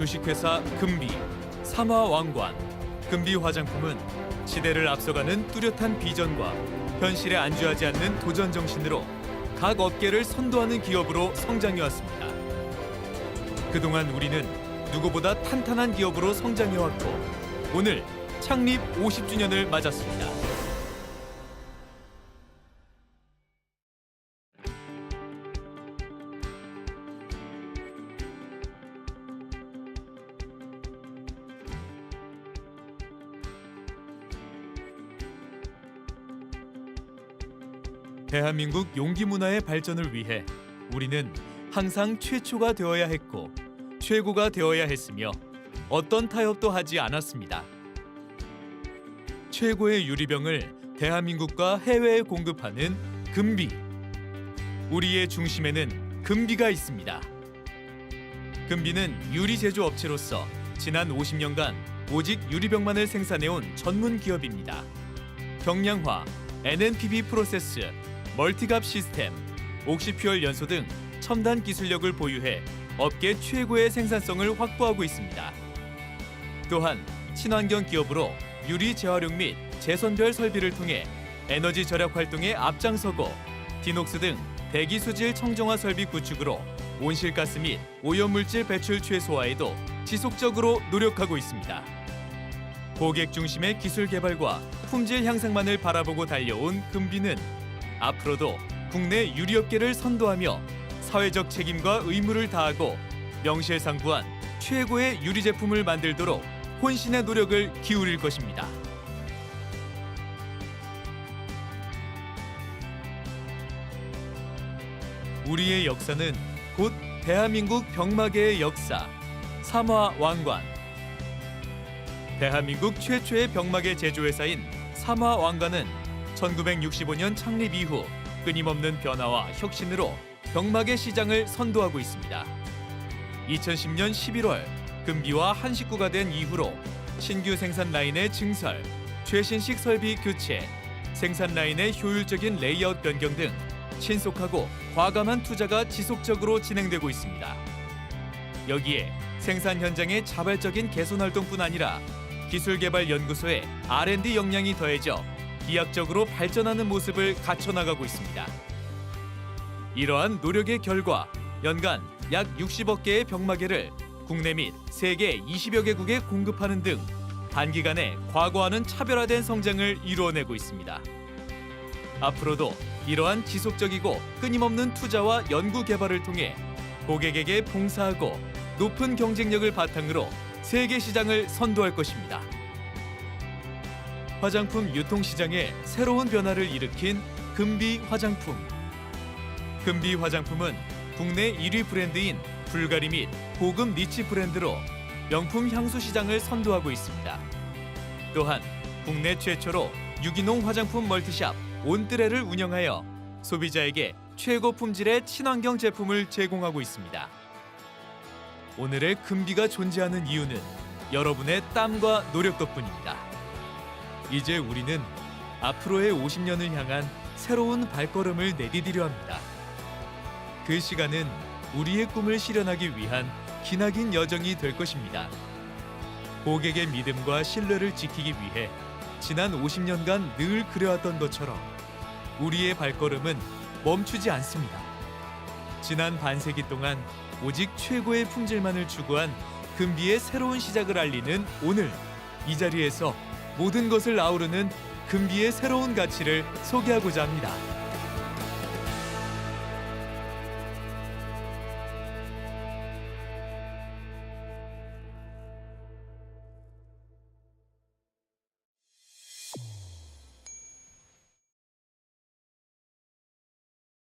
주식회사 금비, 삼화왕관, 금비 화장품은 시대를 앞서가는 뚜렷한 비전과 현실에 안주하지 않는 도전 정신으로 각 업계를 선도하는 기업으로 성장해 왔습니다. 그동안 우리는 누구보다 탄탄한 기업으로 성장해 왔고 오늘 창립 50주년을 맞았습니다. 대한민국 용기 문화의 발전을 위해 우리는 항상 최초가 되어야 했고 최고가 되어야 했으며 어떤 타협도 하지 않았습니다. 최고의 유리병을 대한민국과 해외에 공급하는 금비. 우리의 중심에는 금비가 있습니다. 금비는 유리 제조 업체로서 지난 50년간 오직 유리병만을 생산해온 전문 기업입니다. 경량화, NNPB 프로세스, 멀티갑 시스템, 옥시퓨얼 연소 등 첨단 기술력을 보유해 업계 최고의 생산성을 확보하고 있습니다. 또한 친환경 기업으로 유리 재활용 및 재선별 설비를 통해 에너지 절약 활동에 앞장서고 디녹스 등 대기 수질 청정화 설비 구축으로 온실가스 및 오염물질 배출 최소화에도 지속적으로 노력하고 있습니다. 고객 중심의 기술 개발과 품질 향상만을 바라보고 달려온 금비는 앞으로도 국내 유리업계를 선도하며 사회적 책임과 의무를 다하고 명실상부한 최고의 유리 제품을 만들도록 혼신의 노력을 기울일 것입니다. 우리의 역사는 곧 대한민국 병마계의 역사, 삼화 왕관. 대한민국 최초의 병마개 제조회사인 삼화 왕관은 1965년 창립 이후 끊임없는 변화와 혁신으로 병마개 시장을 선도하고 있습니다. 2010년 11월 금비와 한 식구가 된 이후로 신규 생산 라인의 증설, 최신식 설비 교체, 생산 라인의 효율적인 레이아웃 변경 등 신속하고 과감한 투자가 지속적으로 진행되고 있습니다. 여기에 생산 현장의 자발적인 개선 활동뿐 아니라 기술개발연구소의 R&D 역량이 더해져 기하학적으로 발전하는 모습을 갖춰나가고 있습니다. 이러한 노력의 결과 연간 약 60억 개의 병마개를 국내 및 세계 20여 개국에 공급하는 등 단기간에 과거와는 차별화된 성장을 이루어내고 있습니다. 앞으로도 이러한 지속적이고 끊임없는 투자와 연구 개발을 통해 고객에게 봉사하고 높은 경쟁력을 바탕으로 세계 시장을 선도할 것입니다. 화장품 유통 시장에 새로운 변화를 일으킨 금비 화장품. 금비 화장품은 국내 1위 브랜드인 불가리 및 고급 니치 브랜드로 명품 향수 시장을 선도하고 있습니다. 또한 국내 최초로 유기농 화장품 멀티샵 온뜨레를 운영하여 소비자에게 최고 품질의 친환경 제품을 제공하고 있습니다. 오늘의 금비가 존재하는 이유는 여러분의 땀과 노력 덕분입니다. 이제 우리는 앞으로의 50년을 향한 새로운 발걸음을 내디디려 합니다. 그 시간은 우리의 꿈을 실현하기 위한 기나긴 여정이 될 것입니다. 고객의 믿음과 신뢰를 지키기 위해 지난 50년간 늘 그래왔던 것처럼 우리의 발걸음은 멈추지 않습니다. 지난 반세기 동안 오직 최고의 품질만을 추구한 금비의 새로운 시작을 알리는 오늘 이 자리에서 모든 것을 아우르는 금비의 새로운 가치를 소개하고자 합니다.